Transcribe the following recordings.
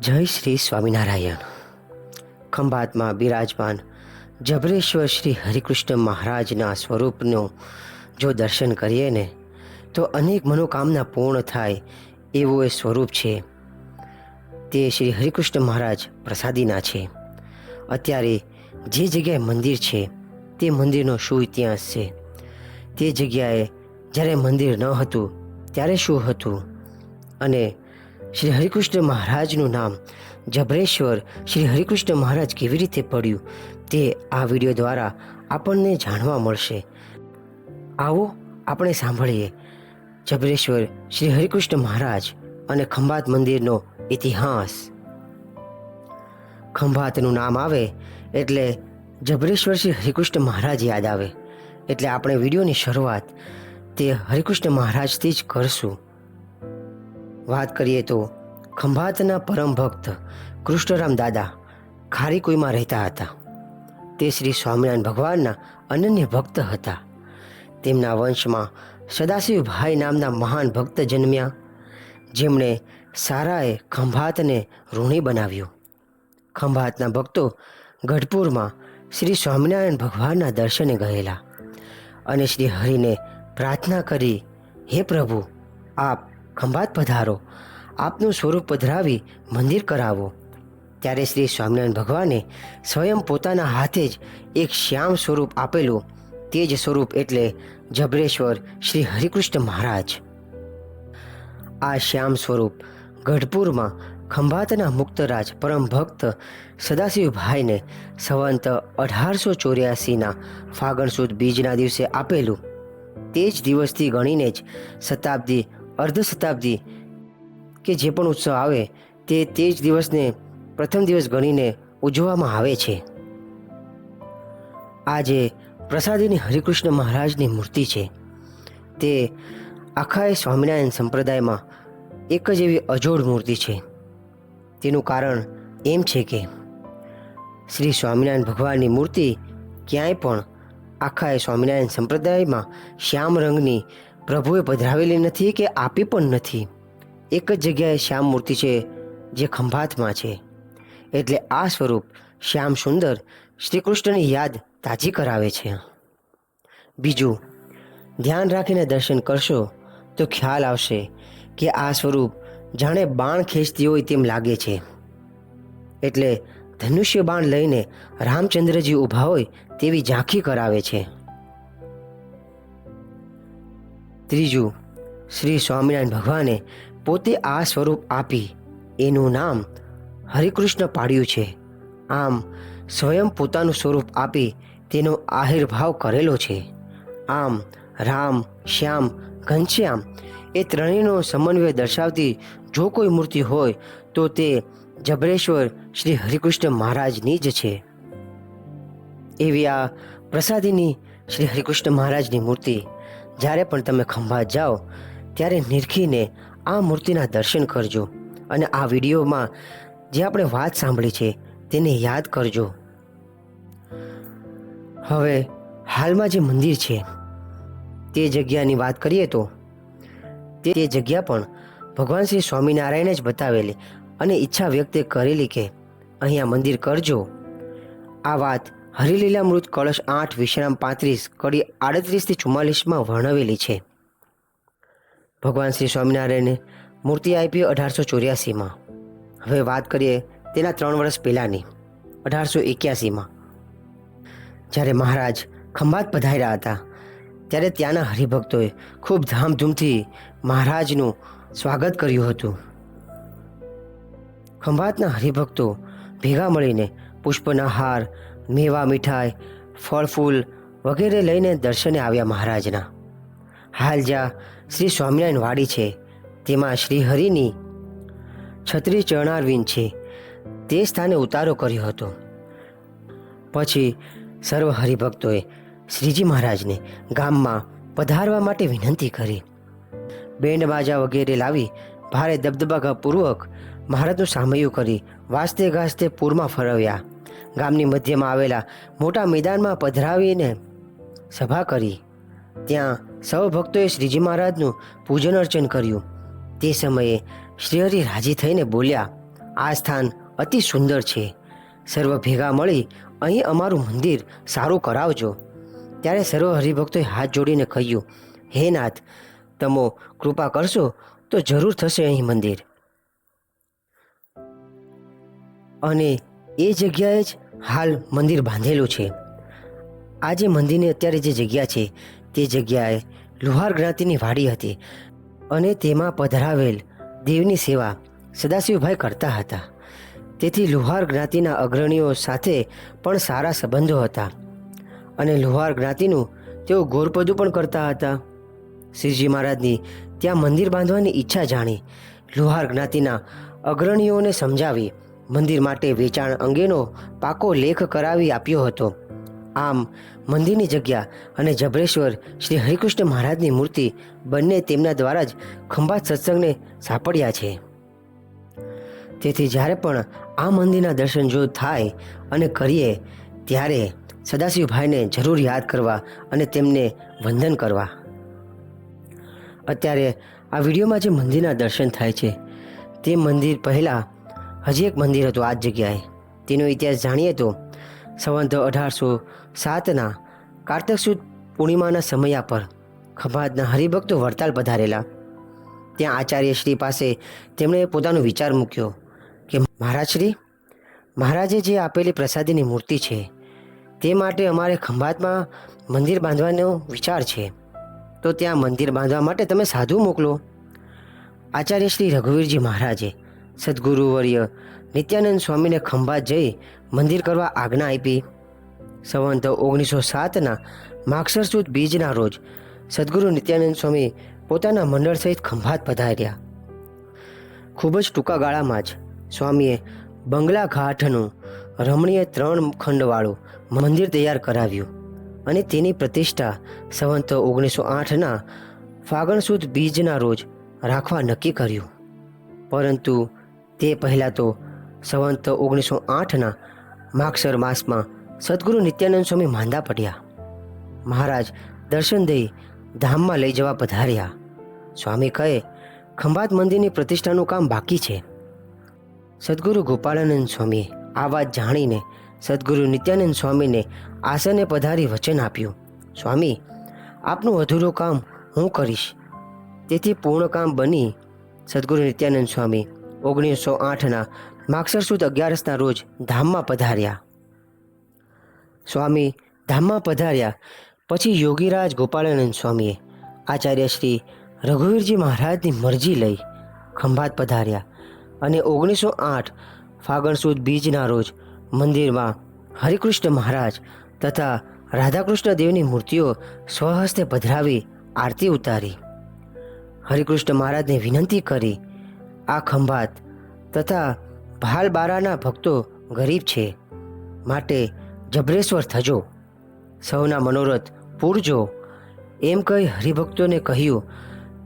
જય શ્રી સ્વામિનારાયણ. ખંભાતમાં બિરાજમાન જબરેશ્વર શ્રી હરિકૃષ્ણ મહારાજના સ્વરૂપનું જો દર્શન કરીએ ને, તો અનેક મનોકામના પૂર્ણ થાય એવું એ સ્વરૂપ છે. તે શ્રી હરિકૃષ્ણ મહારાજ પ્રસાદીના છે. અત્યારે જે જગ્યાએ મંદિર છે, તે મંદિરનો શું ઇતિહાસ છે? તે જગ્યાએ જ્યારે મંદિર ન હતું, ત્યારે શું હતું? અને શ્રી હરિકૃષ્ણ મહારાજનું નામ જબરેશ્વર શ્રી હરિકૃષ્ણ મહારાજ કેવી રીતે પડ્યું તે આ વીડિયો દ્વારા આપણને જાણવા મળશે. આવો આપણે સાંભળીએ. જબરેશ્વર શ્રી હરિકૃષ્ણ મહારાજ અને ખંભાત મંદિરનો ઇતિહાસ. ખંભાતનું નામ આવે એટલે જબરેશ્વર શ્રી હરિકૃષ્ણ મહારાજ યાદ આવે. એટલે આપણે વિડીયોની શરૂઆત તે હરિકૃષ્ણ મહારાજથી જ કરશું. વાત કરીએ તો ખંભાતના પરમ ભક્ત કૃષ્ણરામ દાદા ખારીકુઈમાં રહેતા હતા. તે શ્રી સ્વામિનારાયણ ભગવાનના અનન્ય ભક્ત હતા. તેમના વંશમાં સદાશિવભાઈ નામના મહાન ભક્ત જન્મ્યા, જેમણે સારાએ ખંભાતને ઋણી બનાવ્યું. ખંભાતના ભક્તો ગઢપુરમાં શ્રી સ્વામિનારાયણ ભગવાનના દર્શને ગયેલા અને શ્રી હરિને પ્રાર્થના કરી, હે પ્રભુ, આપ ખંભાત પધારો આપનું સ્વરૂપ પધરાવી મંદિર કરાવો. ત્યારે શ્રી સ્વામિનારાયણ ભગવાને સ્વયં પોતાના હાથે જ એક શ્યામ સ્વરૂપ આપેલું, તે જ સ્વરૂપ એટલે જબરેશ્વર શ્રી હરિકૃષ્ણ મહારાજ. આ શ્યામ સ્વરૂપ ગઢપુરમાં ખંભાતના મુક્તરાજ પરમ ભક્ત સદાશિવભાઈને સંવંત અઢારસો ચોર્યાસીના ફાગણ સુદ બીજના દિવસે આપેલું. તે જ દિવસથી ગણીને જ શતાબ્દી અર્ધ શતાબ્દી કે જે પણ ઉત્સવ આવે, તે તે જ દિવસને પ્રથમ દિવસ ગણીને ઉજવવામાં આવે છે. આજે પ્રસાદીની હરિકૃષ્ણ મહારાજની મૂર્તિ છે. તે આખા એ સ્વામિનારાયણ સંપ્રદાયમાં એક જ એવી અજોડ મૂર્તિ છે. તેનું કારણ એમ છે કે શ્રી સ્વામિનારાયણ ભગવાનની મૂર્તિ ક્યાંય પણ આખા એ સ્વામિનારાયણ સંપ્રદાયમાં શ્યામ રંગની પ્રભુએ પધરાવેલી નથી કે આપી પણ નથી. એક જ જગ્યાએ શ્યામ મૂર્તિ છે, જે ખંભાતમાં છે. એટલે આ સ્વરૂપ શ્યામ સુંદર શ્રી કૃષ્ણની યાદ તાજી કરાવે છે. બીજું, ધ્યાન રાખીને દર્શન કરશો તો ખ્યાલ આવશે કે આ સ્વરૂપ જાણે બાણ ખેંચતી હોય તેમ લાગે છે. એટલે ધનુષ્ય બાણ લઈને રામચંદ્રજી ઊભા હોય તેવી ઝાંખી કરાવે છે. ત્રીજું, શ્રી સ્વામિનારાયણ ભગવાને પોતે આ સ્વરૂપ આપી. એનું નામ હરિકૃષ્ણ પાડ્યું છે. આમ સ્વયં પોતાનું સ્વરૂપ આપી તેનો આહિર્ભાવ કરેલો છે. આમ રામ, શ્યામ, ઘનશ્યામ એ ત્રણેયનો સમન્વય દર્શાવતી જો કોઈ મૂર્તિ હોય તો તે જબરેશ્વર શ્રી હરિકૃષ્ણ મહારાજની જ છે. એવી આ પ્રસાદીની શ્રી હરિકૃષ્ણ મહારાજની મૂર્તિ. જ્યારે પણ તમે ખંભાત જાઓ, ત્યારે નિરખીને આ મૂર્તિના દર્શન કરજો અને આ વિડીયોમાં જે આપણે વાત સાંભળી છે તેને યાદ કરજો. હવે હાલમાં જે મંદિર છે, તે જગ્યાની વાત કરીએ તો, તે જગ્યા પણ ભગવાન શ્રી સ્વામિનારાયણે જ બતાવેલી અને ઈચ્છા વ્યક્ત કરેલી કે અહીંયા મંદિર કરજો. આ વાત હરિલીલામૃત કળશ આઠ વિશ્રામ પાંત્રીસ કડી આડત્રીસથી ચુમ્માલીસમાં વર્ણવેલી છે. ભગવાન શ્રી સ્વામિનારાયણે મૂર્તિ આપી અઢારસો ચોર્યાસીમાં. હવે વાત કરીએ તેના ત્રણ વર્ષ પહેલાંની, અઢારસો એક્યાસીમાં. જ્યારે મહારાજ ખંભાત પધાર્યા હતા, ત્યારે ત્યાંના હરિભક્તોએ ખૂબ ધામધૂમથી મહારાજનું સ્વાગત કર્યું હતું. ખંભાતના હરિભક્તો ભેગા મળીને પુષ્પના હાર મેવા મીઠાઈ ફળ ફૂલ વગેરે લઈને દર્શને આવ્યા મહારાજના. હાલ જ્યાં શ્રી સ્વામિનારાયણ વાડી છે. તેમાં શ્રીહરિની છત્રી ચરણારવિંદ છે. તે સ્થાને ઉતારો કર્યો હતો. પછી સર્વ હરિભક્તોએ શ્રીજી મહારાજને ગામમાં પધારવા માટે વિનંતી કરી. બેન્ડ બાજા વગેરે લાવી ભારે દબદબાપૂર્વક મહારાજનું સામયું કરી વાસતે ગાજતે પૂરમાં ફરવ્યા. ગામની મધ્યમાં આવેલા મોટા મેદાનમાં પધરાવીને સભા કરી. ત્યાં સૌ ભક્તોએ શ્રીજી મહારાજનું પૂજન અર્ચન કર્યું. તે સમયે શ્રીહરિ રાજી થઈને બોલ્યા, આ સ્થાન અતિ સુંદર છે. સર્વ ભેગા મળી અહીં અમારું મંદિર સારું કરાવજો. ત્યારે સર્વ હરિભક્તોએ હાથ જોડીને કહ્યું, હે નાથ, તમો કૃપા કરશો તો જરૂર થશે અહીં મંદિર. અને એ જગ્યાએ જ હાલ મંદિર બાંધેલું છે. આ જે મંદિરની અત્યારે જે જગ્યા છે તે જગ્યાએ લુહાર જ્ઞાતિની વાડી હતી અને તેમાં પધરાવેલ દેવની સેવા સદાશિવભાઈ કરતા હતા. તેથી લુહાર જ્ઞાતિના અગ્રણીઓ સાથે પણ સારા સંબંધો હતા અને લુહાર જ્ઞાતિનું તેઓ ગોરપદું પણ કરતા હતા. શ્રીજી મહારાજની ત્યાં મંદિર બાંધવાની ઈચ્છા જાણી લુહાર જ્ઞાતિના અગ્રણીઓને સમજાવી મંદિર માટે વેચાણ અંગેનો પાકો લેખ કરાવી આપ્યો હતો. આમ મંદિરની જગ્યા અને જબરેશ્વર શ્રી હરિકૃષ્ણ મહારાજની મૂર્તિ બંને તેમના દ્વારા જ ખંભાત સત્સંગને સાંપડ્યા છે. તેથી જ્યારે પણ આ મંદિરના દર્શન જો થાય અને કરીએ, ત્યારે સદાશિવભાઈને જરૂર યાદ કરવા અને તેમને વંદન કરવા. અત્યારે આ વિડીયોમાં જે મંદિરના દર્શન થાય છે, તે મંદિર પહેલાં હજી એક મંદિર હતું આ જગ્યાએ. તેનો ઇતિહાસ જાણીએ તો સંવંત અઢારસો સાતના કારતક સુદ પૂર્ણિમાના સમયા પર ખભાતના હરિભક્તો વડતાલ પધારેલા. ત્યાં આચાર્ય શ્રી પાસે તેમણે પોતાનો વિચાર મૂક્યો કે મહારાજ શ્રી, મહારાજે જે આપેલી પ્રસાદીની મૂર્તિ છે, તે માટે અમારે ખંભાતમાં મંદિર બાંધવાનો વિચાર છે. તો ત્યાં મંદિર બાંધવા માટે તમે સાધુ મોકલો. આચાર્ય શ્રી રઘુવીરજી મહારાજે સદગુરુવર્ય નિત્યાનંદ સ્વામીને ખંભાત જઈ મંદિર કરવા આજ્ઞા આપી. સંવંત ઓગણીસો સાતના માક્ષર બીજના રોજ સદગુરુ નિત્યાનંદ સ્વામી પોતાના મંડળ સહિત ખંભાત પધાર્યા. ખૂબ જ ટૂંકા ગાળામાં જ સ્વામીએ બંગલા ઘાટનું રમણીય ત્રણ ખંડવાળું મંદિર તૈયાર કરાવ્યું અને તેની પ્રતિષ્ઠા સંવંત ઓગણીસો આઠના ફાગણ સુદ બીજના રોજ રાખવા નક્કી કર્યું. પરંતુ તે પહેલાં તો સંવંત ઓગણીસો આઠના માક્ષર માસમાં સદગુરુ નિત્યાનંદ સ્વામી માંદા પડ્યા. મહારાજ દર્શન દઈ ધામમાં લઈ જવા પધાર્યા. સ્વામી કહે, ખંભાત મંદિરની પ્રતિષ્ઠાનું કામ બાકી છે. સદગુરુ ગોપાળાનંદ સ્વામીએ આ વાત જાણીને સદગુરુ નિત્યાનંદ સ્વામીને આસને પધારી વચન આપ્યું. સ્વામી, આપનું અધૂરું કામ હું કરીશ. તેથી પૂર્ણ કામ બની સદગુરુ નિત્યાનંદ સ્વામી ઓગણીસો આઠના માક્ષર સુદ અગિયારસના રોજ ધામમાં પધાર્યા. સ્વામી ધામમાં પધાર્યા. પછી યોગીરાજ ગોપાળાનંદ સ્વામીએ આચાર્ય શ્રી રઘુવીરજી મહારાજની મરજી લઈ ખંભાત પધાર્યા અને ઓગણીસો આઠ ફાગણ સુદ બીજના રોજ મંદિરમાં હરિકૃષ્ણ મહારાજ તથા રાધાકૃષ્ણ દેવની મૂર્તિઓ સ્વહસ્તે પધરાવી આરતી ઉતારી. હરિકૃષ્ણ મહારાજને વિનંતી કરી, આ ખંભાત તથા ભાલબારાના ભક્તો ગરીબ છે. માટે જબરેશ્વર થજો. સૌના મનોરથ પૂરજો. એમ કહી હરિભક્તોને કહ્યું,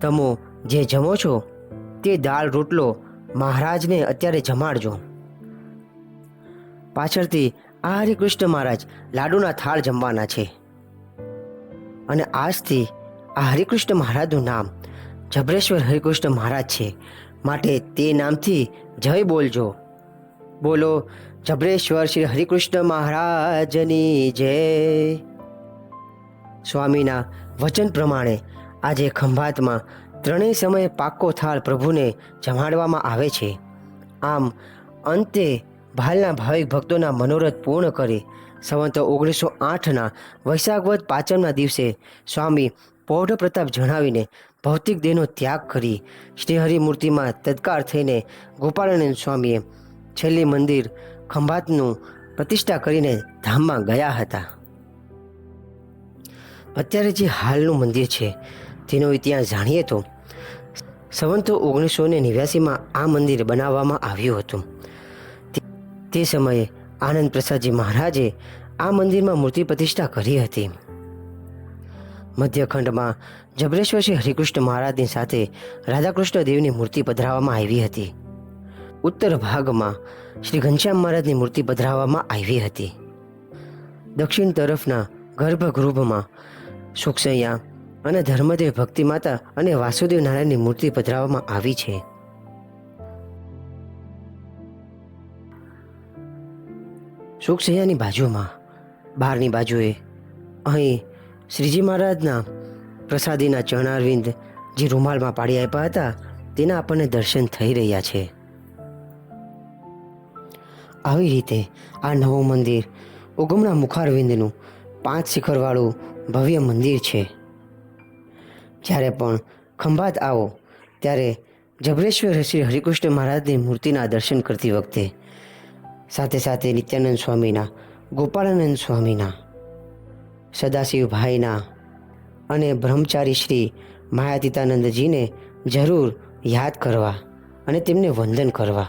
તમો જે જમો છો, તે દાળ, રોટલો મહારાજને અત્યારે જમાડજો. પાછળથી આ હરિકૃષ્ણ મહારાજ લાડુના થાળ જમવાના છે. અને આજથી આ હરિકૃષ્ણ મહારાજનું નામ જબરેશ્વર હરિકૃષ્ણ મહારાજ છે. માટે તે નામથી જય બોલજો. બોલો, જબરેશ્વર શ્રી હરિકૃષ્ણ મહારાજની જય. સ્વામીના વચન પ્રમાણે આજે ખંભાતમાં ત્રણેય સમયે પાકો થાળ પ્રભુને જમાડવામાં આવે છે. આમ અંતે ભાલના ભાવિક ભક્તોના મનોરથ પૂર્ણ કરી સંવંત ઓગણીસો આઠના વૈશાખવત પાંચમના દિવસે સ્વામી પૌઢ પ્રતાપ જણાવીને ભૌતિક દેહનો ત્યાગ કરી શ્રીહરિમૂર્તિમાં તત્કાર થઈને ગોપાલનંદ સ્વામીએ છેલ્લી મંદિર ખંભાતનું પ્રતિષ્ઠા કરીને ધામમાં ગયા હતા. અત્યારે જે હાલનું મંદિર છે, તેનો ઇતિહાસ જાણીએ તો સંવંતો ઓગણીસો ને નેવ્યાસીમાં આ મંદિર બનાવવામાં આવ્યું હતું. તે- સમયે આનંદ પ્રસાદજી મહારાજે આ મંદિરમાં મૂર્તિ પ્રતિષ્ઠા કરી હતી. મધ્યખંડમાં જબરેશ્વર શ્રી હરિકૃષ્ણ મહારાજની સાથે રાધાકૃષ્ણ દેવની મૂર્તિ પધરાવવામાં આવી હતી. ઉત્તર ભાગમાં શ્રી ઘનશ્યામ મહારાજની મૂર્તિ પધરાવવામાં આવી હતી. દક્ષિણ તરફના ગર્ભગૃહમાં સુખસૈયા અને ધર્મદેવ ભક્તિ માતા અને વાસુદેવ નારાયણની મૂર્તિ પધરાવવામાં આવી છે. સુખસૈયાની બાજુમાં, બહારની બાજુએ, અહીં શ્રીજી મહારાજના પ્રસાદીના ચરણારવિંદ જે રૂમાલમાં પાડી આપ્યા હતા, તેના આપણને દર્શન થઈ રહ્યા છે. આવી રીતે આ નવું મંદિર ઉગમણા મુખારવિંદનું પાંચ શિખરવાળું ભવ્ય મંદિર છે. જ્યારે પણ ખંભાત આવો, ત્યારે જબરેશ્વર શ્રી હરિકૃષ્ણ મહારાજની મૂર્તિના દર્શન કરતી વખતે સાથે સાથે નિત્યાનંદ સ્વામીના, ગોપાળાનંદ સ્વામીના, સદાશિવભાઈના અને બ્રહ્મચારી શ્રી માયાતીતાનંદજીને જરૂર યાદ કરવા અને તેમને વંદન કરવા.